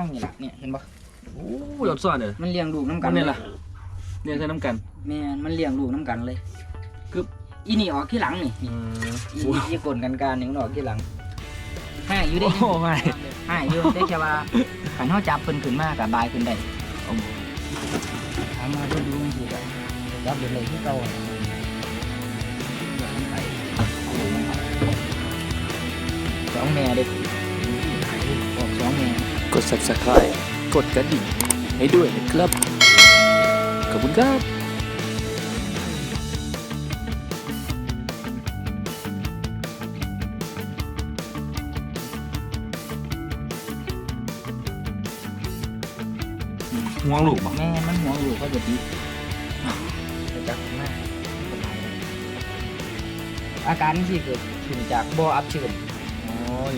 ข้างนี่ล่ะเนี่ยเห็นปะโอ้ยอดซ่อนเด้อมันเลี้ยงลูกน้ำกักันนนี่ล่ะเนี่ยใช้น้ำกันแม่นมันเลี้ยงลูกน้ำกันเลยคืออีนี่ออกที่หลังนี่อืมอีอีกลกันการนี่มันออกที่หลังห้าอยู่ได้โอ้ไม่ห้าอยู่ได้แค่ว่าขันเขาจับเพิ่นขึ้นมากับบายขึ้นได้ถามมาดูดูสิกับจับเดี๋ยวเลยที่เก่าสองแม่เด็กออกสองแม่ กด subscribe กดกระดิ่งให้ด้วยนะครับ ขอบคุณครับห่วงลูกบ่แม่มันหัวลูกก็จะดีจะจับมากอาการที่เกิดขึ้นจากบ่ออับชื้น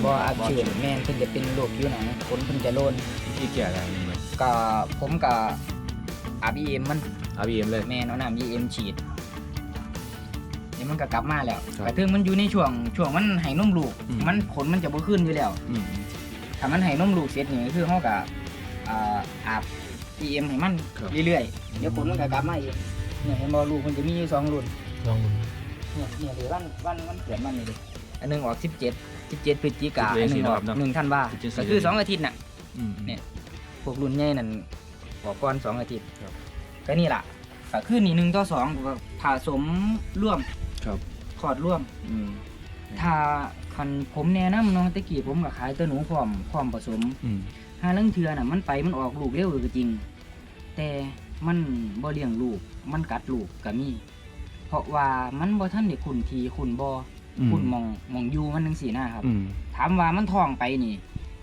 บ่ออับชื้นแม่นเพิ่นจะเป็นโรคผิวหนังขนเพิ่นจะโลนที่แก่แล้วนี่มันก็ผมก็อาบีเอ็มมันอาบีเอ็มเลย แม่นเอาน้ำบีเอ็มฉีดนี่มันก็กลับมาแล้วครับแต่ถึงมันอยู่ในช่วงช่วงมันให้นมลูก อืม มันขนมันจะบ่ขึ้นอยู่แล้ว อืมถ้ามันให้นมลูกเสร็จนี่ก็คือเฮาก็อ่าอาบ EM ให้มันครับเรื่อยๆ เดี๋ยวผลมันก็กลับมาอีกเนี่ยเห็นบ่ลูกมันจะมีอยู่สองรุ่นลองดูเนี่ยเนี่ยเดี๋ยววันวันวันเกิดมันนี่ดิอันหนึงออก17 17พฤศจิกา17อันหนึงออกสิเนาะหนึ่งธันวา17ก็คือสองอาทิตย์น่ะอืมเนี่ยพวกรุ่นใหญ่นั่นออกก่อนสองอาทิตย์ครับก็นี่ล่ะก็คือนี่หนึ่งต่อสองก็ผสมร่วมครับขอดร่วมอืมถ้าคันผมแนะนำเน้องตะกี้ผมก็ขายตัวหนูพร้อมพร้อมผสมอืมหาเรื่องเทือน่ะมันไปมันออกลูกเร็วก็จริง แต่มันบ่เลี้ยงลูก มันกัดลูกก็มี เพราะว่ามันบ่ทันได้ขุนทีขุนบ่ ขุนหมองหมองอยู่มันจังซี่นะครับ อืมถามว่ามันท้องไปนี่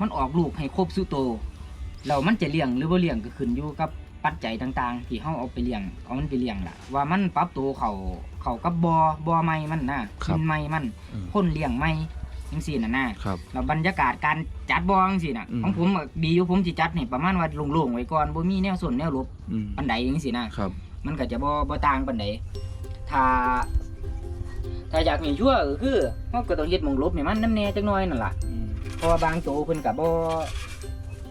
มันออกลูกให้ครบสุโตแล้วมันจะเลี้ยงหรือบ่เลี้ยงก็ขึ้นอยู่กับปัจจัยต่างๆ ที่เฮาเอาไปเลี้ยงเอามันไปเลี้ยงล่ะ ว่ามันปรับตัวเข้าเข้ากับบ่อบ่อใหม่มันนะกินใหม่มันอืมคนเลี้ยงใหม่จังซี่น่ะนะครับ แล้วบรรยากาศการจัดบองสินะอืม ของผมอะดีอยู่ผมสิจัดนี่ประมาณว่าโล่งๆไว้ก่อนบ่มีแนวส่วนแนวลบอืมปันใดจังซี่นะ ครับ มันก็จะบ่บ่ต่างปานใดถ้า ถ้าอยากมีชั่วก็คือเฮาก็ต้องเฮ็ดหมองลบให้มันน้ำแน่จักหน่อยนั่นล่ะอืมเพราะว่าบางโตเพิ่นก็บ่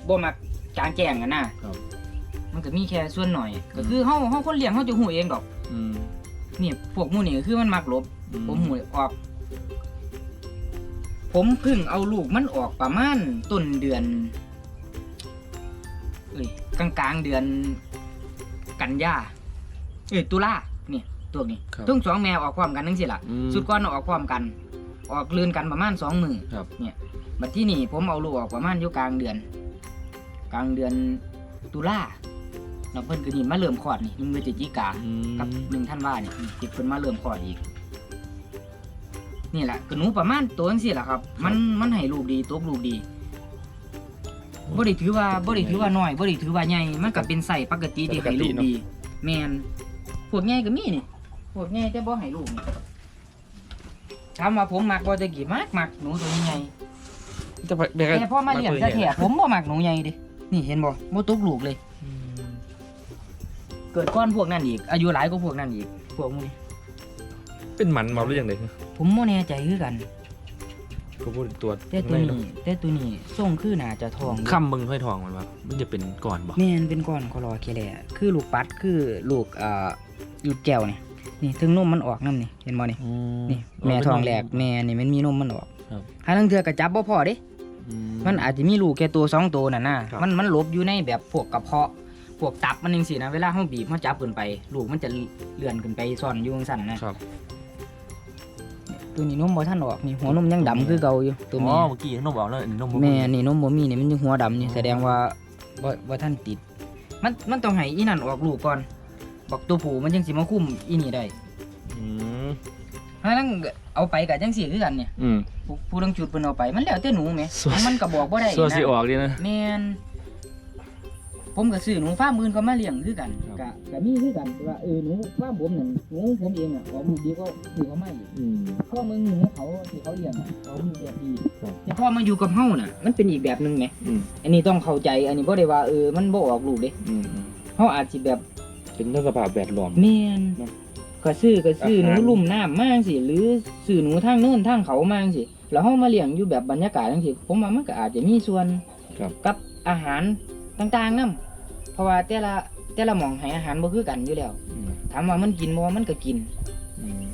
บ่มักจางแจ้งกันนะครับมันก็มีแค่ส่วนหน่อย ก็คือเฮาเฮาคนเลี้ยงเฮาจะฮู้เองดอก อืมนี่พวกหมู่นี่ก็คือมันมักลบ อืผมหวยออก ผมเพิ่งเอาลูกมันออกประมาณต้นเดือน เอ้ยกลางกลางๆเดือน กันยาเอ้ยตุลานี่ ตัวนี้ครับทั้งสองแมวออกพร้อมกันทั้งสิล่ะอืม สุดก้อนออกพร้อมกัน ออกเลือนกันประมาณสองมือครับเนี่ยบัดที่นี่ผมเอาลูกออกประมาณอยู่กลางเดือน กลางเดือนตุลาแล้วเพิ่นก็นี่มาเริ่มคลอดนี่หนึ่งพฤศจิกา อืมกับหนึ่งท่านว่าเนี่ยจิบเพิ่นมาเริ่มคลอดอีก นี่แหละก็หนูประมาณตัวจังซี่แหละครับ มันมันให้ลูกดีตกลูกดีบ่ได้ถือว่าบ่ได้ถือว่าน้อยบ่ได้ถือว่าใหญ่มันก็เป็นไส้ปกติที่ให้ลูกดี แม่นพวกใหญ่ก็มีนี่ พวกใหญ่แต่บ่ให้ลูกนี่ถามว่าผมมักบ่ตะกี้มักมักหนูตัวใหญ่จะไปไปแต่พอมาเลี้ยงแท้ๆผมบ่มักหนูใหญ่เดินี่เห็นบ่บ่ตกลูกเลยอืมเกิดก้อนพวกนั้นอีก อายุหลายกว่าพวกนั้นอีก พวกนี้เป็นหมันเมาหรือยังไงผมบ่แน่ใจคือกันก็พูดตัวแต่ตัวนี้แต่ตัวนี้ส่งคือน่าจะทองคำมึงห้อยทองมันว่ามันจะเป็นก่อนบ่แม่นเป็นก้อนคอรอแค่แหละคือลูกปัดคือลูกเอ่อลูกแก้วนี่ นี่ถึงนมมันออกนํนี่เห็นบ่นี่นี่แม่ทองแหลกแม่นี่มันมีนมมันออกครับ หาลังเทื่อก็จับบ่พอเด้อืมันอาจจะมีลูกแค่ตัวสองตัวน่ะนะครับ มันมันหลบอยู่ในแบบพวกกระเพาะ พวกตับมันจังซี่นะเวลาเฮาบีบเฮาจับขึ้นไป ลูกมันจะเลื่อนขึ้นไปซ่อนอยู่จังซั่นนะครับ ตัวนี้นมบ่ทันออกนี่หัวนมยังดำคือเก่าอยู่ตัวอ๋แม่อเมื่อกี้นมบอกแล้วอันนี้นมบ่แม่นี่นมบ่มีนี่มันยังหัวดำนี่แสดงว่าบ่บ่ท่านติด มันมันต้องให้อีนั่นออกลูกก่อน บักตัวผู้มันจังสิมาคุมอีนี่ได้อืมถ้าลังเอาไปก็จังสิคือกันเนี่ยอืม ผู้ผู้ลังจุดเพิ่นเอาไปมันแล้วแต่หนูแหมส่วนมันก็บอกบ่ได้ส่วนสินะออกดีนะ แม่นผมก็ซื้อหนูฟาร์มอื่นก็มาเลี้ยงคือกันครับก็ก็มีคือกันแต่ว่าเออหนูฟาร์มผมนั่นหนูผมเองอะออกลูกดีก็ซื้อเขามาอีกอืม พ่อมึงหนูเขาที่เขาเลี้ยงอะเขามีแบบดีครับแต่พอมาอยู่กับเฮาน่ะ มันเป็นอีกแบบหนึงแหมอืม อันนี้ต้องเข้าใจอันนี้บ่ได้ว่าเออมันบ่ออกลูกเด้อืมอืมเขาอาจสิแบบ เป็นเรื่องสภาพแวดล้อม แม่นเนาะก็ซื้อก็ซื้อหนูอาหาร ลุ่มน้ำมาจังซี่หรือซื้อหนูทางเนินทางเขามาจังซี่แล้วเฮามาเลี้ยงอยู่แบบบรรยากาศจังซี่ผมว่ามันก็อาจจะมีส่วนครับ กับอาหารต่างๆนํเพราะว่าแต่ละแต่ละหม่องให้อาหารบ่คือกันอยู่แล้วอืมถามว่ามันกินบ่มันก็กิน อืม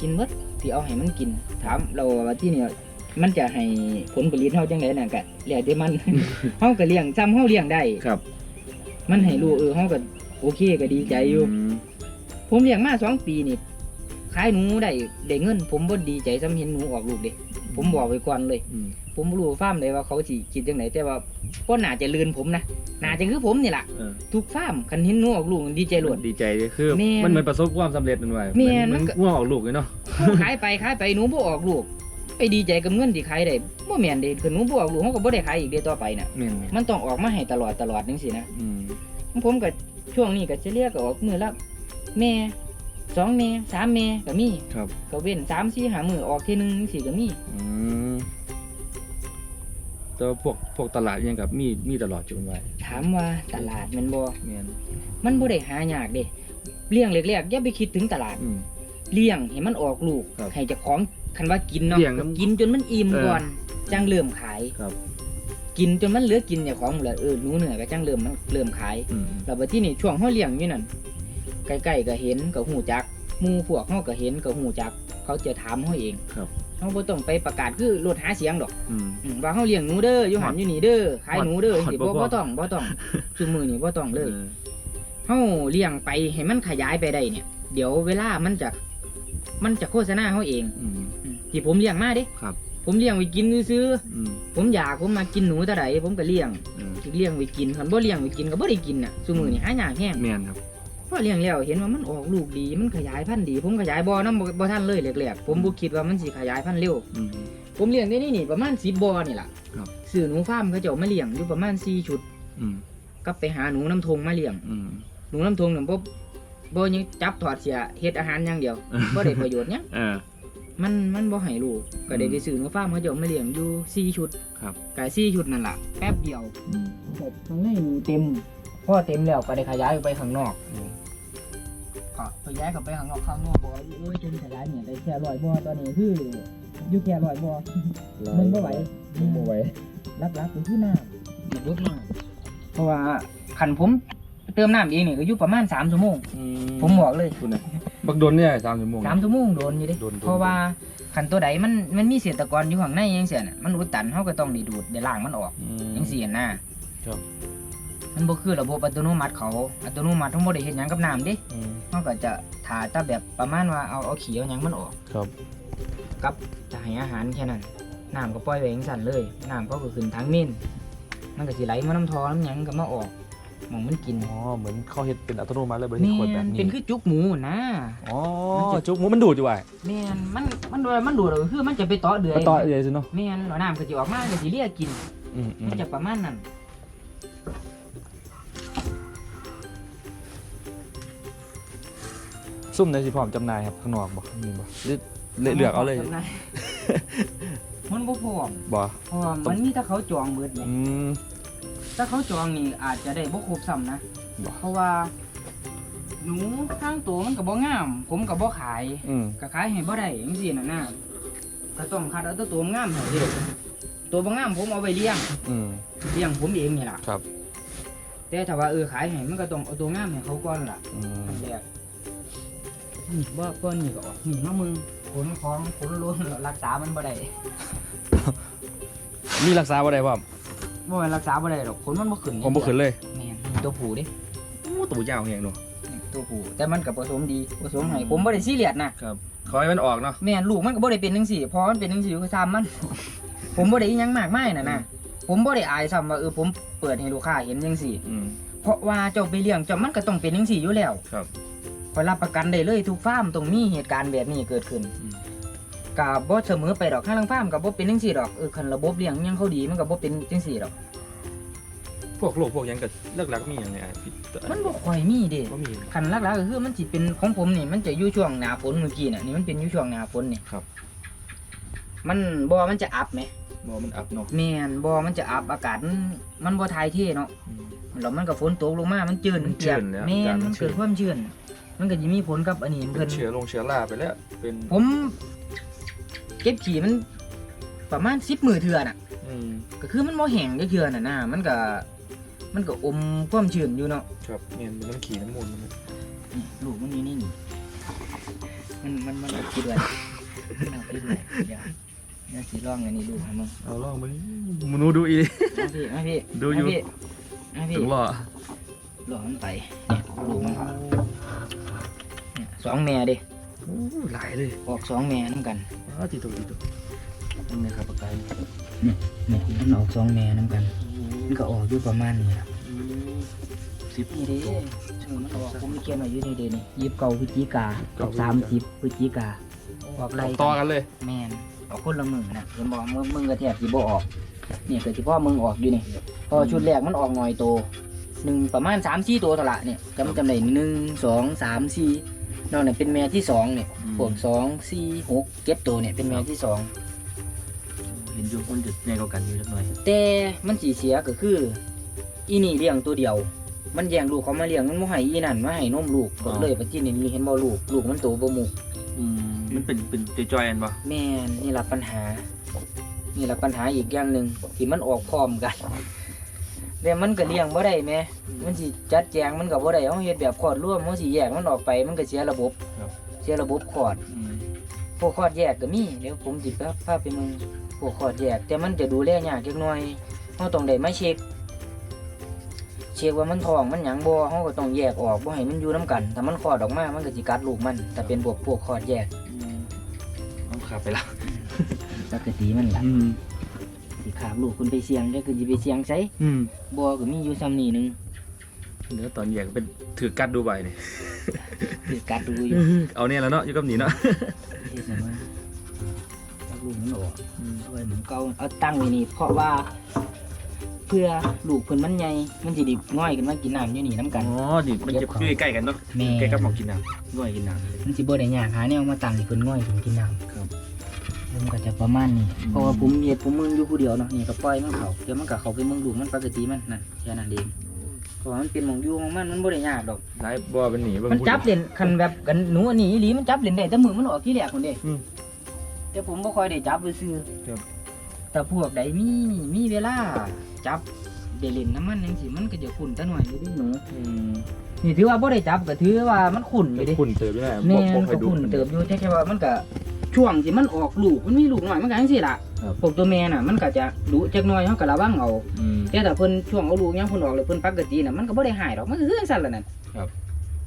กินหมดที่เอาให้มันกิน ถามเราว่าที่นี่มันจะให้ผลผลิตเฮาจังไดน่ะก็แล้วแต่มัน เฮาก็เลี้ยงซ้ำเฮาเลี้ยงได้ ครับ มันให้รู้เออเฮาก็ โอเคก็ดีใจอยู่ มผมเลี้ยงมาสองปีนี่ขายหนูได้ได้เงิน ผมบ่ดีใจซ้ำเห็นหนูออกลูกเด้ผมบอกไว้ก่อนเลย อืมผมบ่รู้ฟาร์มใดว่าเขาสิคิดจังไดแต่ว่าบ่น่าจะเลือนผมนะน่าจะคือผมนี่ล่ะเออทุกฟาร์มคันเห็นหนูออกลูกดีใจโลดดีใจเลยคือ แม่นมันเหมือนประสบความสำเร็จนั่นไว้แม่นเหมัมันนก็ ง่วงออกลูกเลยเนาะขายไปขายไปหนูบ่ออกลูกไปดีใจกับเงินที่ขายได้บ่แม่นเด้คือหนูบ่ออกลูกเฮาก็บ่ได้ขายอีกเด้ต่อไปน่ะ แม่นไหมมันต้องออกมาให้ตลอดตลอดจังซี่นะ อืมผมก็ ช่วงนี้ก็จะเรียกก็ออกมื้อละแม่สองแม่สามแม่ก็มีครับก็เว้น3 4 5มื้อออกทีหนึงจังซี่ก็มีอืมแต่ว่าพวกพวกตลาดยังกับมีมีตลอดจุนไว้ถามว่าตลาดแมันบ่แม่นมันบ่ได้หายากเด้เลี้ยงแรกๆอย่าไปคิดถึงตลาด อืม เลี้ยงให้มันออกลูกครับให้เจ้าของคันว่ากินเนาะเลี้ยงน้ำกินจนมันอิ่มเออก่อนจังเริ่มขายครับ กินจนมันเหลือกินเจ้าของหมดเลยเออหนูเหนือก็จังเริ่มมันเริ่มขายอืมแล้วบัดที่นี่ช่วงเฮาเลี้ยงอยู่นั่นใกล้ๆก็เห็นก็ฮู้จักหมู่พวกเฮาก็เห็นก็ฮู้จัก เขาจะถามเฮาเองครับเฮาบ่ต้องไปประกาศคือรถหาเสียงดอกอืม อืมว่าเฮาเลี้ยงหนูเด้ออยู่หันอยู่นี่เด้อขายหนูเด้อฮอดสิบ่บ่พอบ่ต้องบ่ต้องซุมื้อนี้บ่ต้องเลย ออ เฮาเลี้ยงไปให้มันขยายไปได้เนี่ย เดี๋ยวเวลามันจะมันจะโฆษณาเฮาเองอืมอืมที่ผมเลี้ยงมาเด้ครับ ผมเลี้ยงไว้กินซื้ออืมๆผมอยากผมมากินหนูเท่าใดผมก็เลี้ยงเออเลี้ยงไว้กินคันบ่เลี้ยงไว้กินก็บ่ได้กินน่ะซุมื้อนี้หายากแฮง แม่นครับ พอเลี้ยงแล้วเห็นว่ามันออกลูกดีมันขยายพันธุ์ดีผมขยายบ่อนำบ่บ่ทันเลยแรกๆผมบ่คิดว่ามันสิขยายพันธุ์เร็วอืม ผมเลี้ยงได้นี่นี่ประมาณ10บ่อนี่ล่ะครับ ซื้อหนูฟาร์มเขาเจ้ามาเลี้ยงอยู่ประมาณ4ชุดอืมก็ไปหาหนูน้ำทงมาเลี้ยงอืม หนูน้ำทงเนี่ยบ่บ่ยังจับถอดเสียเฮ็ดอาหารอย่างเดียว บ่ได้ประโยชน์หยังเออ มันมันบ่ให้ลูกก็ได้ไปซื้อหนูฟาร์มเขาเจ้ามาเลี้ยงอยู่สี่ชุดครับ ก็สี่ชุดนั่นล่ะแป๊บเดียวอืมข้างในหนูเต็มพอเต็มแล้วก็ได้ขยายออกไปข้างนอกอืมก็ขยายออกไปข้างนอกข้างนอกบ่โอ้ยจนขยายเนี่ยได้แค่ร้อยบ่ตอนนี้คืออยู่แค่ร้อยบ่มันบ่ไหวบ่ไหวลักๆก็คือน้ำมันลดน้ำเพราะว่าคันผม เติมน้ำเองนี่ก็อยู่ประมาณ3ชั่วโมงอืผมบอกเลยคุณน่ะบักโดนเนี่ย3ชั่วโมง สามชั่วโมงโดนอยู่เด้โดนโดน เพราะว่าขันตัวใดมันมันมีเศษตะกอนอยู่ข้างในยังเสียน่ะมันอุดตันเขาก็ต้องได้ดูดได้ล้างมันออกอืม ยังเสียน่ะครับ มันบ่คือระบบอัตโนมัติเขาอัตโนมัติทั้งบ่ได้เฮ็ดหยังกับน้ำเด้อืมเขาก็จะถาแตาแบบประมาณว่าเอาเอาขี้เอาหยังมันออกครับกับจะให้อาหารแค่นั้นน้ำก็ปล่อยไว้จังซั่นเลยน้ำก็ก็ขึ้นทางเม่นมันก็สิไหลมาน้ำท่อน้ำหยังก็มาออก หมองมันกิน อ๋อเหมือนเขาเฮ็ดเป็นอัตโนมัติเลยบ่ได้แม่ขวดแบบนนี้เป็นคือจุกหมูนะอ๋อมันจะจุกหมูมันดูดอยู่ว่ะแม่นมันมันโดยมันดูดก็คือมันจะไปเตาะเดือยไปต่อเลยสิเนาะแม่นแล้วน้ำก็สิออกมาก็สิเลียกินอืมอืมมันจะประมาณนั้นซุ่มในสิพร้อมจำหน่ายครับข้างนอกบ่มีบ่หรือเลือกเลือกเอาเลยจำหน่มันบ่พร้อมบ่เพราะว่ามันมีถ้าเขาจองเบิดเนี่ยอืม ถ้าเขาจองนี่อาจจะได้บ่ครบซ้ำนะ บ่ เพราะว่า หนูข้างตัวมันก็บ่งาม ผมก็บ่ขาย อืมก็ขายให้บ่ได้จังซี่น่ะนะก็ต้องคัดเอาแต่ตัวงามให้เด้ตัวบ่งามผมเอาไว้เลี้ยง อืม เลี้ยงผมเองนี่ล่ะครับ แต่ถ้าว่าเออขายให้มันก็ต้องเอาตัวงามให้เขาก่อนล่ะ อืมอันแรกนี่บ่บ่นี่ก็ออกนี่มามึงผลของผลล้วนรักษามันบ่ได้มีรักษาบ่ได้พร้อ มบ่ว่ารักษาบ่ได้หรอกผลมันบ่ขึ้นผมบ่ขึ้นเลยแม่นนี่ตัวผู้เด้โอ้ตัวยาวแฮงเนาะนี่ตัวผู้แต่มันก็ผสมดีผสมให้ผมบ่ได้ซีเรียสนะครับขอให้มันออกเนาะแม่นลูกมันก็บ่ได้เป็นจังซี่พอมันเป็นจังซี่ก็ซ้ำมัน ผมบ่ได้อิหยังมากมายน่ะนะผมบ่ได้อายซ้ำว่าเออผมเปิดให้ลูกค้าเห็นจังซี่ อืม เพราะว่าเจ้าไปเลี้ยงเจ้ามันก็ต้องเป็นจังซี่อยู่แล้วครับขอยรับประกันได้เลยทุกฟาร์มต้องมีเหตุการณ์แบบนี้เกิดขึ้น อืม ก็บ่เสมอไปดอกข้างลังฟาร์มก็บ่เป็นจังซี่ดอกเออคันระบบเลี้ยงยังเขาดีมันก็บ่เป็นจังซี่ดอก พวกโรคพวกหยังก็เลิกลักมีหยังไงไอ้พี่มันบ่ค่อยมีเด้บ่มี คันหลักๆก็คือมันสิเป็นของผมนี่มันจะอยู่ช่วงหน้าฝนเมื่อกี้น่ะนี่มันเป็นอยู่ช่วงหน้าฝนนี่ครับ มันบ่มันจะอับไหมบ่มันอัพเนาะแม่นบ่มันจะอับอากาศมันมันบ่ถ่ายเทเนาะอืม แล้วมันก็ฝนตกลงมามันจืดมันชื้นเปีแล้ยวกแม่อากาศนมันมันชื้เกินดความชื้นมันก็สิมีผลกับอันนี้เป็เพิ่นน เชื้อลงเชื้อราไปแล้ว เป็นผม เก็บขี่มันประมาณ10มื้อเทื่อน่ะ อืมก็คือมันบ่แห้งก็คือน่ะนะมันก็มันก็อมความชื้นอยู่เนาะครับแม่นมันต้องขี่น้ำมูลมันนะนี่ลูกมันอยู่นี่นี่มันมันมันเอาคิดไว้มันเอาคิดไว้เดี๋ยวเดี๋ยวสิลองอันนี้ดูให้มึงเอาลองมามนูดูอี มาพี่มาพี่ดูอยู่ มาพี่มาพี่ถึงหล่อหลอมันไปเนี่ยลูกมันเนี่ยสองแม่เดิโอ้หลายเลยออกสองแม่น้ำกัน อ้าวตีตัวตีตัวนั่นเลยครับปากกายเนี่ยมันออกสองแม่น้ำกัน มันก็ออกอยู่ประมาณนี้ล่ะสิบนี่เด้ช่วงมันออกผมเขียนไว้อยู่นี่เด้นี่ยี่สิบเก้าพฤศจิกากับสามสิบพฤศจิกาออกไล่ต่อกันเลย แมนออกคนละมือนะเห็นบอกมึงมึงกระแทกสิบ่ออก นี่ก็ที่พ่อมึงออกอยู่นี่พอชุดแรกมันออกหน่อยโตหนึ่งประมาณสามสี่ตัวเท่าละเนี่ยจำจำได้หนึ่งสองสามสี่ นอกนั้นเป็นแม่ที่สองเนี่ยพวกสองสี่หกเจ็ดตัวเนี่ยเป็นแม่ที่สองเห็นอยู่มันจะแน่กว่ากันอยู่สักหน่อยแต่มันสีเสียก็คือ อีนี่เลี้ยงตัวเดียว มันแย่งลูกเขามาเลี้ยงมันบ่ให้อีนั่นมาให้นมลูกก็เลยไปจิ้นนี่เห็นบ่ลูกลูกมันโตบ่หมุกอืมมันเป็นเป็นจอยๆอันปะแม่นนี่แหละปัญหานี่แหละปัญหาอีกอย่างหนึ่งที่มันออกพร้อมกัน แต่มันก็เลี้ยงบ่ได้แหม่มันสิจัดแจงมันก็บ่ได้เฮาเฮ็ดแบบคลอดร่วมมันสิแยกมันออกไปมันก็เสียระบบเสียระบบคลอด อืมพวกคลอดแยกก็มีเดี๋ยวผมสิพาพาไปมึงพวกคลอดแยก แต่มันจะดูแลยากจักหน่อยเฮาต้องได้มาเช็คเช็คว่ามันท้องมันหยังบ่เฮาก็ต้องแยกออกบ่ให้มันอยู่นํกันถ้ามันคลอดออกมามันก็สิกัดลูกมันถ้าเป็นพวกพวกคลอดแยกอืมต้องขับไปละปกติมันล่ะอืม สิขาบลูกคุณไปเสี่ยงได้คือสิไปเสี่ยงไสอืมบ่ก็มีอยู่ซ้ำนี่หนึงเดี๋ยวตอนแยกเป็นถือกัดดูใบนี่คือกัดดูอยู่เอาเนี่ยแล้วเนาะอยู่กับหนีเนาะที่สมัยเอาลูกมันออกอืมเอาไว้เหมือนเก่าเอาตั้งไว้นี่เพราะว่า เพื่อลูกเพิ่นมันใหญ่มันสิไดิง่อยกันมากินน้ำอยู่นี่น้ำกัน อ๋อนี่มันจะอยู่ใกล้ๆกันเนาะแม่ ใกล้กับหมอกกินน้ำด้วยกินน้ำมันสิบ่ได้ยากหาแนวมาตั้งให้เพิ่นง่อยถึงกินน้ำครับ ผมก็จะประมาณนี้อืมเพราะว่าผมเฮ็ดผมมึงอยู่ผู้เดียวเนาะนี่ก็ปล่อยมันเข้าเดี๋ยวมันก็เข้าไปมึงลูกมันปกติมันนั่นแค่นั้นเองเพราะว่ามันเป็นหมองอยู่ของมันมันบ่ได้ยากดอกไล่บ่เป็นหนีเบิ่งมันผู้จับเล่นคันแบบกันหนูอันนี้อีหลีมันจับเล่นได้แต่มือมันออกที่แรกคนเด้อืม แต่ผมบ่ค่อยได้จับซื่อๆครับ แต่พวกใดมีมีเวลาจับได้เล่นน้ำมันจังซี่มันก็จะขุ่นตะหน่อยอยู่เดิหนูอืมนี่ถือว่าบ่ได้จับก็ถือว่ามันขุ่นอยู่เดิ คุณเติบอยู่ไหนแม่บ่นค่อก็ยดูขุ่นเติบอยู่แต่แค่ว่ามันก็ ช่วงที่มันออกลูกมันมีลูกหน่อยมันก็จังซี่ล่ะครับ พวกตัวแม่น่ะมันก็จะดุจักหน่อยเฮาก็ระวังเอาอืม แต่ถ้าเพิ่นช่วงเอาลูกยังเพิ่นออกแล้วเพิ่นปกติน่ะมันก็บ่ได้หายดอกมันก็คือจังซั่นล่ะนั่นครับ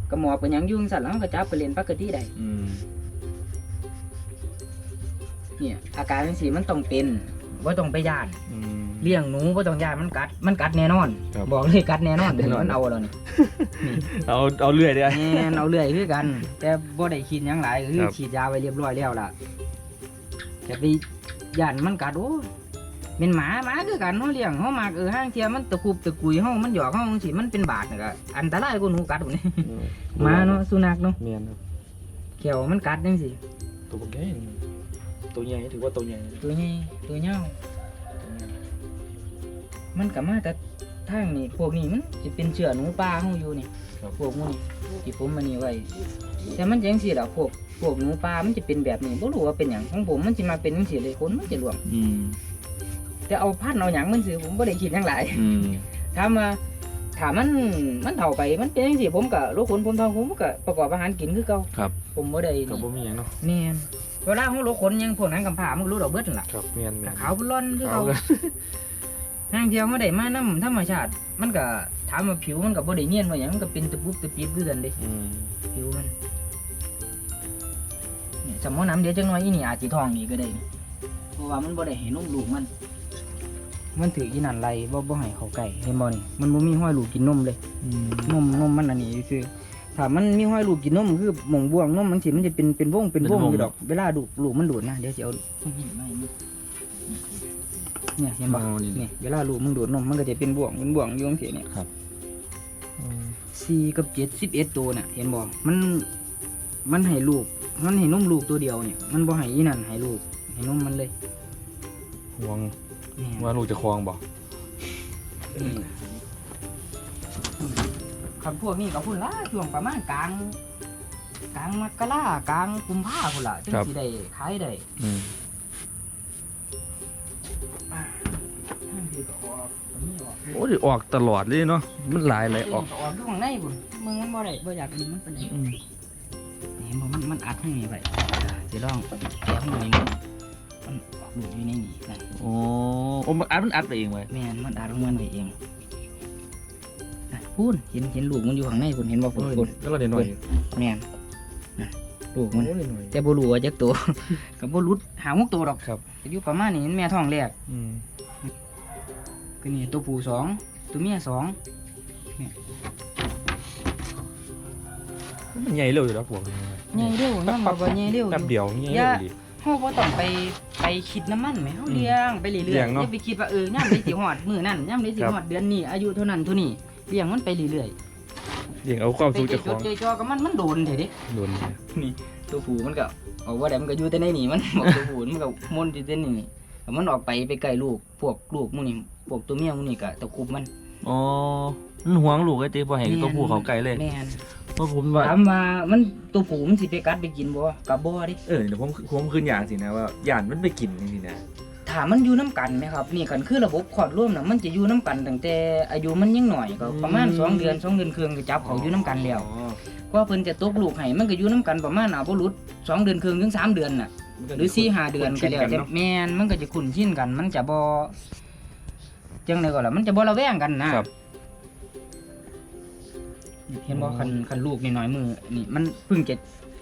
ก็หมอเป็นหยังอยู่จังซั่นแล้วมันก็จับไปเล่นปกติได้อืมเนี่ยอาการจังซี่มันต้องเป็นบ่ต้องไปย่าน อืม เลี้ยงหนูบ่ต้องย่านมันกัด มันกัดแน่นอน ครับบอกเลยกัดแน่นอนแน่นอน มันเอาแล้วนี่เอาเอาเรื่อยได้แน่นเอาเรื่อยคือกัน แต่บ่ได้คิดหยังหลายก็คือครับ ฉีดยาไว้เรียบร้อยแล้วล่ะแต่ไปย่านมันกัดโอ้เป็นหมาหมาคือกันเฮาเลี้ยงเฮามักเออห้างเทียมันตะคุบตะกุยเฮามันหยอกเฮาจังซี่มันเป็นบาดน่ะก็อันตรายกว่าหนูกัดพุ่นนี่หมาเนาะสุนัขเนาะเมียนครับแขวมันกัดจังซี่ตัวใหญ่ตัวใหญ่ถือว่าตัวใหญ่ตัวใหญ่ตัวยาว มันก็มาแต่ทางนี่พวกนี้มันสิเป็นเชื้อหนูป่าเฮาอยู่นี่ครับพวกมันที่ผมมันนี่ไว้แต่มันจังซี่ล่ะพวกพวกหนูป่ามันจะเป็นแบบนี้บ่รู้ว่าเป็นหยังของผมมันสิมาเป็นจังซี่เลยคนมันจะหลวงอืมแต่เอาพันธุ์เอาหยังมันสิผมบ่ได้คิดหยังหลายอืมถามว่าถ้ามันมันเฒ่าไปมันเป็นจังซี่ผมก็ลูกคนผมทองผมก็ประกอบอาหารกินคือเก่าครับ ผมบ่ได้กับนี่ผมมีอย่างเนาะแม่นเวลาของลูกคนยังพวกนั้นกำพร้ามันก็รู้ดอกเบิดนั่นล่ะครับเมียนเมียก็นขาวบ่ร้อนคือเอาเก่า เลยทางเที่ยวมาได้มานํธรรมชาติ มันก็ถามว่าผิวมันก็บ่ได้เนียนว่าหยังมันก็เป็นตะปุบตะปิบคือกันเด้อืมผิวมันเนี่ยสมมติน้ำเดี๋ยวจังน้อยอีนี่อาจสิท้องอีกก็ได้นี่เพราะว่ามันบ่ได้ให้นมลูกมัน มันถืออีนั่นไรบ่บ่ให้เขาไก่เห็นบ่นี่มันบ่มีห้อยลูกกินนมเลย อืมนมนมมันอันนี้คือถ้ามันมีห้อยลูกกินนมคือหม่องบ่วงนมมันสิมันจะเป็นเป็นวงเป็นวงอยู่ดอกเวลาดูกลูกมันดูดนะเดี๋ยวสิเอาเนี่ ยเห็นบ่อ๋อนี่เนี่ยเวลาลูกมันดูดนมมันก็จะเป็นบ่วงเป็นบ่วงอยู่จังซี่เนี่ยอืมสี่กับเจ็ดสิบเอ็ดตัวน่ะ เห็นบ่มัน มันให้ลูก มันให้นมลูกตัวเดียวเนี่ย มันบ่ให้อีนั่นให้ลูกให้นมมันเลยห่วงแม่นว่าลูกจะคลองบ่นี่คำพวกนี้ก็พุ่นละช่วงประมาณกลางกลางมกรากลางกุมภาพุ่นละจึงสิได้ขายได้ อืม โอ้ยออกตลอดเลยเนาะมันหลายหลายออกออกข้างในพุ่นมึงมันบ่ได้บ่อยากกินมันปานใดอืมเห็นบ่มันมันอัดข้างนี้ไว้สิลองแกะข้างในมันมันออกลูกอยู่ในนี่นั่นโอ้โอ้มันอัดมันอัดไปเองไว้แม่นมันอัดของมันไว้เองนั่นพูนเห็นเห็นลูกมันอยู่ข้างในพุ่นเห็นบ่พุ่นพุ่นแล้วก็เดี๋ยวหน่อยแม่นนั่นลูกมันโอ้ยหน่อยแต่บ่รู้ว่าจักตัวก็บ่รุดหาหกตัวดอกครับอายุประมาณนี้แม่ท้องแรกอืม ก็นี่ตัวผู้สองตัวเมียสองมันใหญ่เร็วอยู่แล้วพวกนี้ใหญ่เร็วน้ำบอกว่าใหญ่เร็วอแป๊บยู่เดียวใหญ่อย่าเร็วดีเฮาบ่ต้องไปไปคิดน้ำมันแหมเฮาเลี้ยงไปเรื่อยเลี้ยงๆเนาะอย่าไปคิดว่าเออยามใดสิฮอดมื้อนั้นยามใดสิครับฮอดเดือนนี้อายุเท่านั้นเท่านี้เลี้ยงมันไปเรื่อยเลี้ยงเอาความๆไปสุขเจเจากของจจอกับมันมันโดนเถอะเดิโดนเลยนี่ตัวผู้มันก็เอาว่าแต่มันก็อยู่แต่ในนี่มันบอกตัวผู้มันก็มนอยู่แต่นี่ แต่มันออกไปไปใกล้ลูก พวกลูกหมู่นี่พวกตัวเมียหมู่นี่ก็ตะคุบมันอ๋อมันหวงลูกไอ้ตีพอเห็นตัวผู้เขาไกลเลยแม่นเพราะผมว่าถามว่ามันตัวผู้มันสิไปกัดไปกินบ่กับบ่เดิเออเดี๋ยวผมผมคืนอย่างสินะว่าย่านมันไปกินจริงๆนะ ถามมันอยู่น้ำกันไหมครับ นี่กันคือระบบคลอดร่วมน่ะมันจะอยู่น้ำกันตั้งแต่อายุมันยังหน่อยก็ประมาณสองเดือนสองเดือนครึ่งก็จับเขาอยู่น้ำกันแล้วอ๋อกว่าเพิ่นจะตกลูกให้มันก็อยู่น้ำกันประมาณอะบ่หลุดสองเดือนครึ่งถึงสามเดือนน่ะ หรือสี่ห้าเดือนก็แล้วแต่แม่นมันก็จะคุ้นชินกัน มันจะบ่จังไดก็ล่ะมันจะบ่ระแวงกันนะครับเห็นบ่คันคันลูกน้อยๆมือนี่มันเพิ่งจะ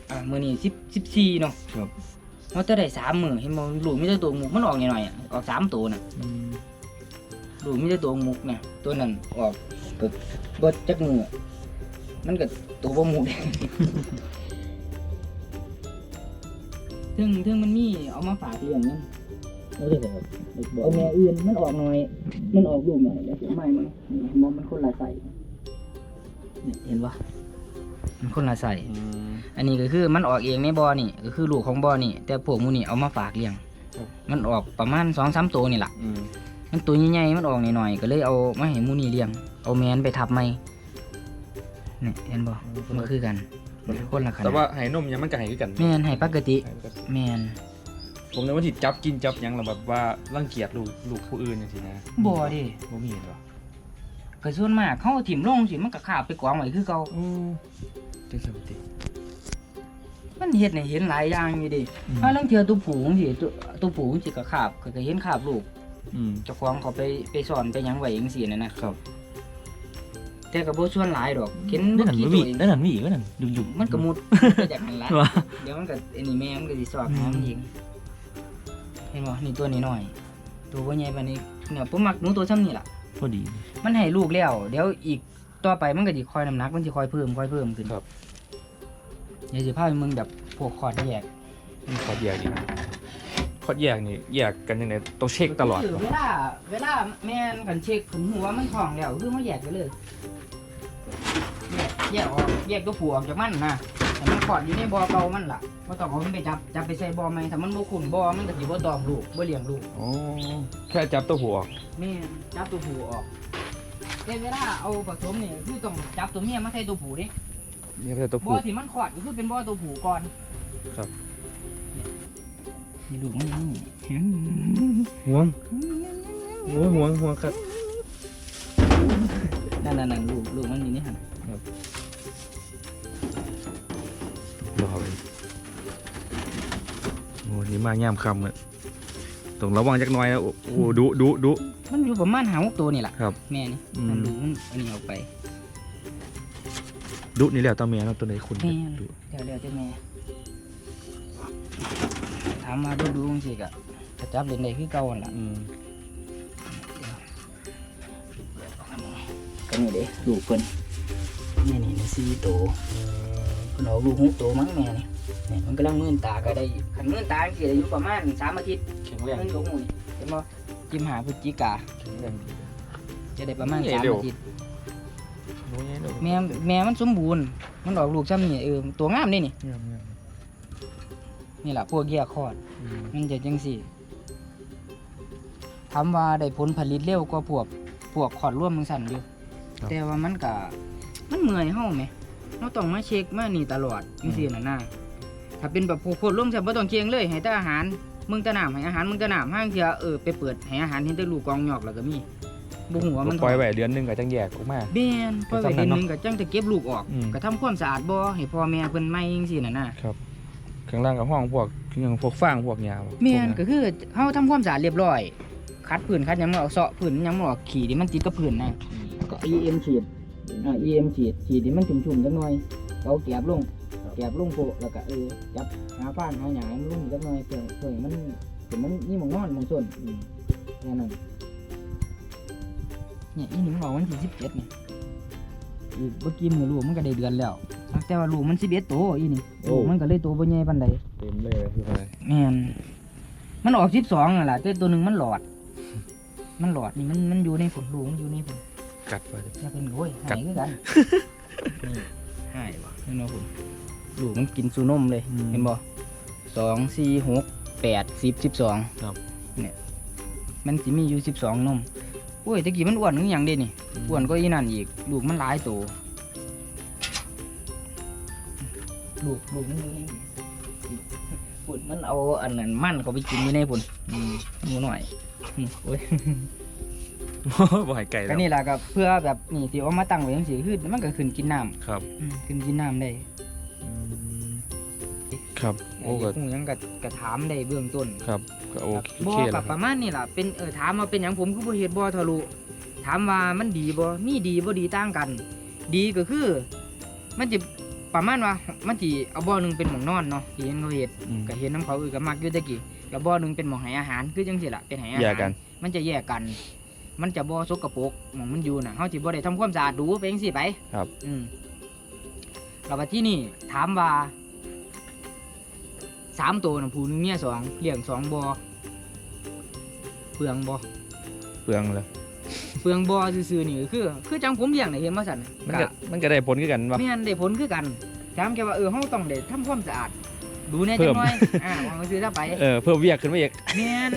อ่ามื้อนี้10 14เนาะครับ มันจะได้สามมือเห็นบ่ลูกมีแต่ตัวหมูมันออกน้อยๆอะออกสามตัวน่ะอืมลูกมีแต่ตัวหมุกเนี่ยตัวนั้นออกก็บ่จักมือมันก็ตัวบ่หมุก ถึงถึงมันมีเอามาฝากเลี้ยงนั่นเอาได้บ่เอาแม่อื่นมันออกหน่อย มันออกลูกหน่อยแล้วไม่มันมันมันคนละใส่นี่เห็นปะมันคนละใส่ อืม อันนี้ก็คือมันออกเองในบ่อนี่ก็คือลูกของบ่อนี่ แต่พวกหมูนี่เอามาฝากเลี้ยงครับมันออกประมาณสองสามตัวนี่แหละอืมมันตัวใหญ่ๆมันออกหน่อยๆก็เลยเอามาให้หมูนี่เลี้ยง เอาแมนไปทับไม่นี่เห็นบ่มันก็คือกันคนละขนาดแต่ว่าไห้นมยังมันก็ไห้คือกันแมนให้ปกติไห้คือกันแมนผมในวันที่จับกินจับหยังแล้วแบบว่ารังเกียจลูกลูกผู้อื่นจังซี่นะบ่ดิบ่มีหรอก็ส่วนมากเขาเอาถิ่มลงสิมันก็ขาบไปกองไว้คือเก่าอือจังซี่บ่ติ มันเฮ็ดให้เห็นหลายอย่างอยู่ดิถ้าลังเทื่อตัวผูงสิตัวตัวผูงสิก็ขาบก็ก็เห็นขาบลูกอืมเจ้าของเขาไปไปสอนไปหยังไว้จังซี่นั่นนะครับ แต่ก็บ่ส่วนหลายดอกเห็นนั่นบ่นั่นกี่บ่ตัมีวเองนั่นนั่นมีอีกนั่นยุ่งๆมันก็มุดไปจากนั้นละว่าเดี๋ยวมันก็ไอ้นี่แม่มันก็สิสอบหามันเองเห็นบ่นี่ตัวนี้น้อย ตัวบ่ใหญ่ปานนี้เนี่ยผมมักหนูตัวซ้ำนี่ล่ะพอดี มันให้ลูกแล้ว เดี๋ยวอีกต่อไปมันก็สิคอยน้ำหนักมันสิคอยเพิ่มคอยเพิ่มขึ้นครับ เดี๋ยวสิพาไปมึงแบบพวกคอร์ดแยกมันขอดแยกอีกขอดแยกนี่แยกกันยังไงต้องเช็คตลอด คือเหรอเวลาเวลาแม่นกันเช็คถึงหัวมันท้องแล้วคือมาแยกไปเลยแยกแยกออกแยกตัวผัวออกจากมันนะแต่มันคลอดอยู่ในบ่อเก่ามันล่ะบ่ต้องเอามันไปจับจับไปใส่บ่อใหม่ถ้ามันบ่ขุ่นบ่อมันก็สิบ่ตอมลูกบ่เลี้ยงลูกอ๋อแค่จับตัวหัวออกแม่นจับตัวผู้ออกแต่เวลาเอาผสมเนี่ยคือต้องจับตัวเมียมาใส่ตัวผู้ดิ นี่แค่ตัวบ่ผู้ อที่มันขอดก็คือเป็นบ่อตัวผู้ก่อนครับเนี่ยนี่ลูกมันนี่ห่วงห่วงห่วงห่วงครับ นั่นนั่นนั่นลูกลูกมันนี่นี่หันรอไปโอ้นี่มาย่ามคำเลยต้องระวังจักหน่อยนะโอ้โหดุดุดุ มันอยู่ประมาณหาหกตัวนี่แหละครับ แม่นี่อืม มันลูกมันอันนี้ออกไป ดุนี่แหละตัวเมียเนาะตัวไหนคุณแม่นดุเดี๋ยวเดี๋ยวเจ้าแม่ถามมาดูดูจังสิกะกระจับเล่นได้คือเก่าหั่นล่ะอืมก็นี่เด้ลูกเพิ่นนี่นี่นี่สี่ตัวเพิ่นเอาลูกหกตัวมั้งแม่นี่นี่มันกำลังมื่นตาก็ได้คันมื่นตาสิได้อยู่ประมาณสามอาทิตย์แข็งแรงเพิ่นก็หูนี่เห็นบ่จิ้มหาพฤศจิกา แข็งแรงดีจะได้ประมาณนี่สามเร็ว อาทิตย์โอ้ยเร็ว แม่แม่มันสมบูรณ์ มันออกลูกซ้ำนี่เออตัวงามนี่นี่เงียบเงียบนี่แหละพวกแยกคลอด อืมมันจะจังสี่ถามว่าได้ผลผลิตเร็วกว่าพวกพวกคลอดร่วมมังสั่นอยู่แต่ว่ามันก็มันเมื่อยเฮาไหมเราต้องมาเช็คมานี่ตลอดจังซี่น่ะนะถ้าเป็นแบบพวกโคตรร่วมจะบ่ต้องเคียงเลยให้แต่อาหารมึงแตะน้ำให้อาหารมึงแตะน้ำห้างเทียเออไปเปิดให้อาหารเห็นแต่ลูกกองหยอกแล้วก็มี บ่ฮู้ว่ามันปล่อยไว้เดือนหนึงก็จังแยกออกมาแม่นปล่อยไว้ก็เดือนซ้ำนั้นหนึงก็จังจะเก็บลูกออกอืม ก็ทำความสะอาดบ่ให้พ่อแม่เพิ่นใหม่จังซี่น่ะนะข้างล่างกับห้องพวกอหยังพวกฟางพวกหญ้าพวกแม่นนั้นก็คือเฮาทำความสะอาดเรียบร้อย คัดพื้นคัดหยังบ่เอาเซาะพื้นหยังบ่เอาขี้ที่มันติดกับพื้นนะก็ EM ฉีดอ่า EM ฉีดฉีดที่มันชุ่มๆจักหน่อยเอาแกบลงแกบลงโปะแล้วก็เออจับหาฟ้านหาหยังให้มันลงจักหน่อยเพื่อเพื่อให้มันเพื่อมันนี่หมองนอนหมองส้นอืมแค่นั้น เนี่ยอีนี่มันออกวันที่17นี่อีกบ่กินมื้อลูกมันก็ได้เดือนแล้วแต่ว่าลูกมัน11โตอีนี่ลูกมันก็เลยโตบ่ใหญ่ปานใดเต็มเลยคืออะไรแม่นมันออกสิบสองอะล่ะแต่ตัวหนึ่งมันหลอด มันหลอดนี่มันมันอยู่ในผลลูกมันอยู่ในผลกัดไปอย่าเป็นโอ้ยกัหาด ยคือกันนี่หายบ่เห็นบ่คุณลูกมันกินซูนมเลย เห็นบ่สองสี่หกแปดสิบสิบสองเนี่ย มันสิมีอยู่สิบสองนม โอ้ยตะกี้มันอ้วนนึงอย่างเด้นี่อ้วนก็อีนั่นอีกลูกมันหลายโตลูกลูกมันอยู่ในปุ่นมันเอาอันนั้นมันเขาไปกินอยู่ในปุ่นอืมหมูหน่อยอืมโอ้ยบ่ให้ไก่แล้ก็วนี่แหละครับเพื่อแบบนี่ที่เอามาตั้งไว้จังซี่คือมันก็ขึ้นกินน้ครับำอืมขึ้นกินน้ำได้อืม ครับ โอ้ก็หูยังก็ก็ถามได้เบื้องต้นครับก็โอเคบ่แล้กัวบคปรับระมาณนี่ล่ะเป็นเออถามมาเป็นหยังผมคือบ่เฮ็ดบ่ทะลุถามว่ามันดีบ่มีดีบ่ดีต่างกัน ดีก็คือ มันจะประมาณว่ามันสิเอาบ่อหนึงเป็นหม่องนอนเนาะที่เห็นเขาเฮ็ดอืมก็เห็นน้ำเขาอื่นก็มักอยู่ตะกี้แล้วบ่อหนึงเป็นหม่องให้อาหารคือจังซี่ล่ะเป็นให้อาหารแยกกันมันจะแยกกัน มันจะบ่สกปรกหมองมันอยู่น่ะเขาสิบ่ได้ทำความสะอาดดูไปจังซี่ไปครับ อืมเราไปที่นี่ถามว่า สามตัวน่ะผู้หนึงเนี่ยสองเลี้ยงสองบ่อเปลืองบ่เปลืองเลยเปลืองบ่อซื่อๆนี่ก็คือ คือจังผมเลี้ยงน่ะเห็นว่าซั่นน่ะมันก็มันก็ได้ผลคือกันบ่แม่นได้ผลคือกันถามแค่ว่าเออเฮาต้องได้ทำความสะอาด ดูแน่เพิ่จัม งหน่อยอ่าวางไว้ซื้อซะไปเออเพิ่มเวียกขึ้นมาอีกแม่น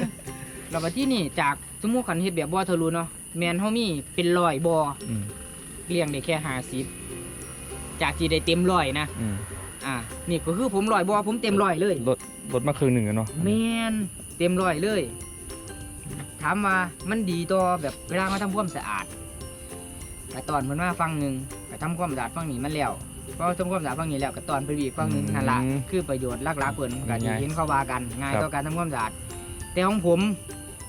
เราไปที่นี่จากสมมุติคันเฮ็ดแบบบ่อทะลุเนาะแม่นเฮามีเป็นร้อยบ่ออืมเลี้ยงได้แค่ห้าสิบจากที่ได้เต็มร้อยนะ อืม อ่านี่ก็คือผมร้อยบ่ผมเต็มร้อยเลยลดลดมาครึ่งหนึ่งอะเนาะแมนเต็มร้อยเลย ถามว่ามันดีต่อแบบเวลามาทำความสะอาดแต่ตอนเพิ่นมาฟังหนึ่งก็ทำความสะอาดฟังนี้มันแล้วพอทำความสะอาดฟังนี้แล้วก็ตอนไปอีกฟังหนึ่งนั่นละคือประโยชน์หลักๆเพิ่นก็ที่เห็นเขาว่ากันง่ายต่อการทำความสะอาดแต่ของผม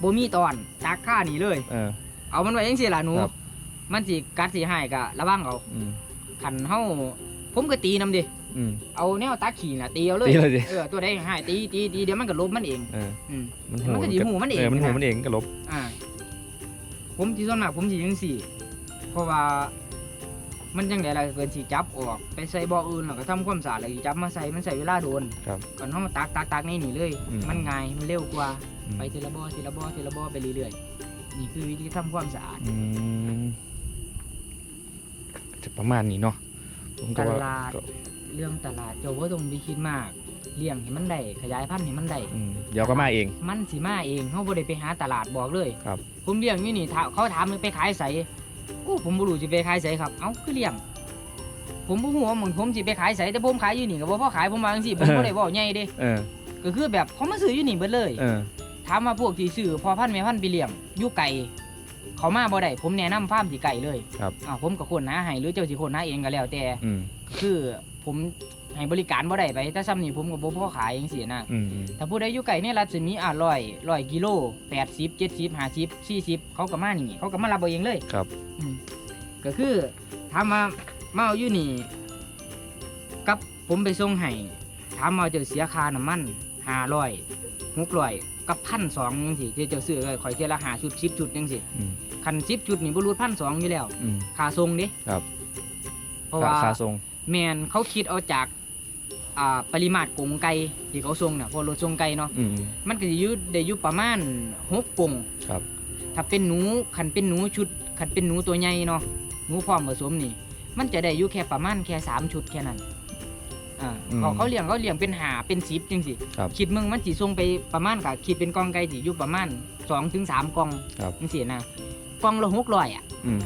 บ่มีตอนตักค่านี่เลยเออเอามันไว้จังซี่ล่ะหนูครับมันสิกัดสิให้ก็ระวังเอาอืมขันเฮาผมก็ตีนำดิ อืม เอาแนวตาขี่น่ะตีเอาเลยตีเลยดิ เออตัวใดหายตีตีตีเดี๋ยวมันก็ลบมันเอง เอออืม มันมันก็สิหูมันเอง เออมันหูนะมันเองก็ลบ อ่า ผมที่ส่วนมากผมสิจังสี่ เพราะว่า มันจังได๋ล่ะเกินสิจับออก ไปใส่บ่ออื่นแล้วก็ทำความสะอาดแล้วสิจับมาใส่มันใส่เวลาโดนครับก่อนเฮามาตักตักตักในนี่เลย อืม มันง่ายมันเร็วกว่า อืมไปทีละบ่อทีละบ่อทีละบ่อไปเรื่อยๆ นี่คือวิธีทำความสะอาด อืมจะประมาณนี้เนาะผมก็ตว่าลาด ก็ เรื่องตลาดเจ้าบ่ต้องไปคิดมากเลี้ยงให้มันได้ขยายพันธุ์ให้มันได้อืมเดี๋ยวก็มาเอง มันสิมาเองเขาบ่ได้ไปหาตลาดบอกเลยครับ ผมเลี้ยงอยู่นี่ถ้าเขาถามไปขายใสโอ้ผมบ่รู้สิไปขายใสครับเอ้าคือเลี้ยง ผมบ่ฮู้ว่าหมึงผมสิไปขายใสแต่ผมขายอยู่นี่ก็บ่พอขายผมว่าจังซี่ผมบ่ได้เว้าใหญ่เด้เออก็คือแบบเขามาซื้ออยู่นี่เบิดเลย เออ ถามว่าพวกที่ซื้อพอพันธุ์แม่พันธุ์ไปเลี้ยงอยู่ไกลเขามาบ่ได้ผมแนะนำฟาร์มที่ไกลเลยครับ อ้าวผมก็คนหาให้หรือเจ้าสิคนหาเองก็แล้วแต่ อืม คือ ผมให้บริการบ่ได้ไปแต่ซ้ำนี่ผมก็บ่พอขายจังซี่นะอืมอืมถ้าผู้ใดอยู่ไกลเนี่ยรัศมีอะร้อยร้อยกิโลแปดสิบเจ็ดสิบห้าสิบสี่สิบเขาก็มานี่เขาก็มารับเอาเองเลย ครับอืมก็คือถามมามาเอาอยู่นี่กับผมไปส่งให้ถามมาเจะเสียค่าน้ำมันห้าร้อยหกร้อยกับพันสองยังสิที่เจะซื้อเลยข่อยเทยละหาชุดสิบชุดยังสิอืม คันสิบชุดนี่บรูพันสองอยู่แล้วอืม ค่าส่งเดิครับเพราะว่าค่าทรง แมนเขาคิดเอาจากอ่าปริมาตรกงไก่ที่เขาส่งน่ะเพอรถส่งไก่เนาะอืมมันก็จะอยุได้อยู่ประมาณหกกงครับถ้าเป็นหนูขันเป็นหนูชุดขันเป็นหนูตัวใหญ่เนาะหนูพร้อมผสมนี่ มันจะได้อยู่แค่ประมาณแค่สามชุดแค่นั้นอ่าอืมเขาเขาเลี้ยงเขาเลี้ยงเป็นหาเป็นสิบจังสิครับ คิดมึงมันสิส่งไปประมาณกับคิดเป็นกองไก่สิอยู่ประมาณสองถึงสามกองครับจังสินะกองละหกร้อยอะ อืม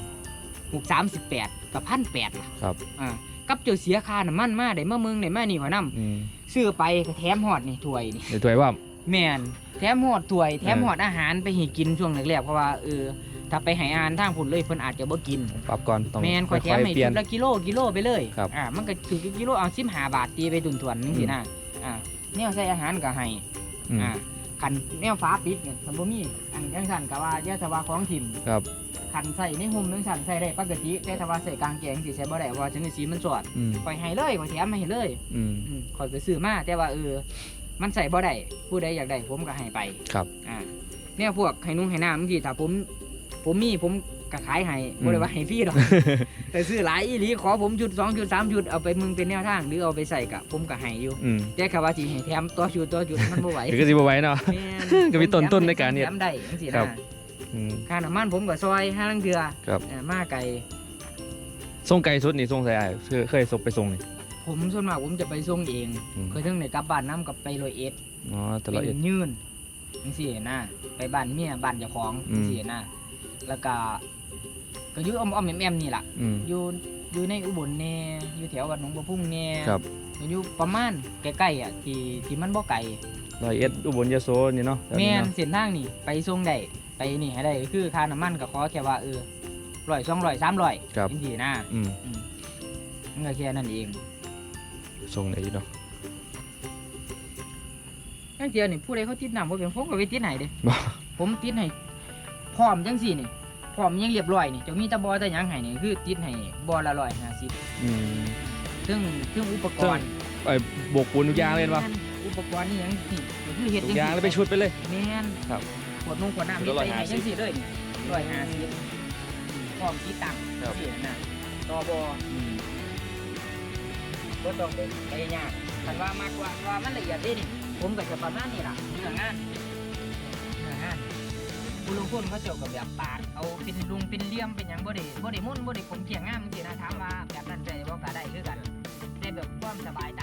หกสามสิบแปดกับพันแปดล่ะครับ อ่า กับเจ้าเสียค่าน้ำมันมาได้เมื่อมึงได้มานี่ขอนำอืมซื้อไปก็แถมหอดนี่ถ้วยนี่เดี๋ยวถวยว่า แม่นแถมหอดถ้วยแถมเออหอดอาหารไปให้กินช่วงแรกๆเพราะว่าเออถ้าไปให้อ่านทางพุ่นเลยเพิ่นอาจจะบ่กิน ปรับก่อนต้องแมนข่อยแถมค่อยให้ๆเปลี่ยชุน ดละกิโลกิโลไปเลยครับอ่ามันก็ถือกิโลเอา15บาทตีไปตุนทวนๆนึงสินะอ่าแนวใส่อาหารก็ให้อืมอ่าคันแนวฟ้าปิดเนี่ยมันบ่มีอันจังซั่นก็ว่าอย่าสว่าของถิ่มครับ คันใส่ในห่มจังซั่นใส่ได้ปกติแต่ถ้าว่าใส่กลางแกงสิใส่บ่ได้เพราะว่าจังสีมันสอดอืมข่อยให้เลยข่อยแถมให้เลยอืม อืมข่อยก็ซื้อมาแต่ว่าเออมันใส่บ่ได้ผู้ใดอยากได้ผมก็ให้ไปครับ อ่าเนี่ยพวกให้นุ่งให้น้ำบางทีถ้าผม ผมมีผมก็ขายให้บ่ได้ว่าให้ฟรีหรอก แต่ซื้อหลายอีหลีขอผมชุดสองชุดสามชุดเอาไปมึงเป็นแนวทาง หรือเอาไปใส่กะผมก็ให้อยู่อืมแต่คำว่าสิให้แถมตัวชุดตัวชุดมันบ่ไหวถือก็สิบ่ไหว้เนาะ แม่นก็มีต้นทุนในการเฮ็ดแถมได้จังซี่ครันะบ อืม ค่าน้ำมันผมก็ซอยห้าลังเทือครับอ่ามาไก่ส่งไก่สุดนี่ส่งใส่อ้ายเคยเคยส่งไปส่งนี่ ผมส่วนมากผมจะไปส่งเองอืม เคยถึงในกลับบ้านน้ำกับไปลอยเอ็ดอ๋อตไปลอดเอ็ด ยืนจังซี่นะไปบ้านเมียบ้านเจ้าของอืจัมงซี่นะแล้วก็ก็อยู่อ้อมๆแอมๆนี่ล่ะ อืม อยู่อยู่ในอุบลแน่อยู่แถววัดหนองบัวพุ่งแน่ครับอยู่ประมาณใกล้ๆอะที่ที่มันบ่ไกลร้อยเอ็ดอุบลยโสนี่เนาะแม่นเนาะเส้นทางนี่ไปส่งได้ ไปนี่ให้ได้ก็คือค่าน้ำมันก็ขอแค่ว่าเออร้อยสองร้อยสามร้อยครับ จริงๆนะอืมอืมมันก็แค่นั้นเองส่งได้อยู่เนาะนั่นเดียวนี่ผู้ใดเขาติดน้ำผมเป็นผมก็ไปติดไหนเด้บ่ผมติดให้พร้อมจังสี่นี่พร้อมยังเรียบร้อยนี่จะมีแตะบอแต่หยังให้นี่คือติดให้บอละร้อยห้าสิบอืมซึ่งซึ่งอุปกรณ์ไอ้บกปูนทุกอย่างเลยเห็นปะแม่นอุปกรณ์นี่หยังนี่ก็คือเฮ็ดทุจักงอย่างซี่แล้วไปชุดไปเลย แม่นครับข ดนุ่งขวดน้ามีไปไหนยังสี่เลยร้อยห้าสิบพร้อมที่ตังเสียน่ะตอบอก็ต้องเป็ไปยากคันว่ามากกว่าว่ามันละเอียดดิผมก็จะประมาณนี้ล่ะเนื้องานเนื้องานผู้ลงทุนเขาเจาะกับแบบปากเอาเป็นลุงเป็นเลี่ยมเป็นอย่างบ่ได้บ่ได้มุ่นบ่ได้ผมเกี่ยงงามจริงนะถามว่าแบบนั้นใจว่าก็ได้คือกันได้แบบความสบายใจ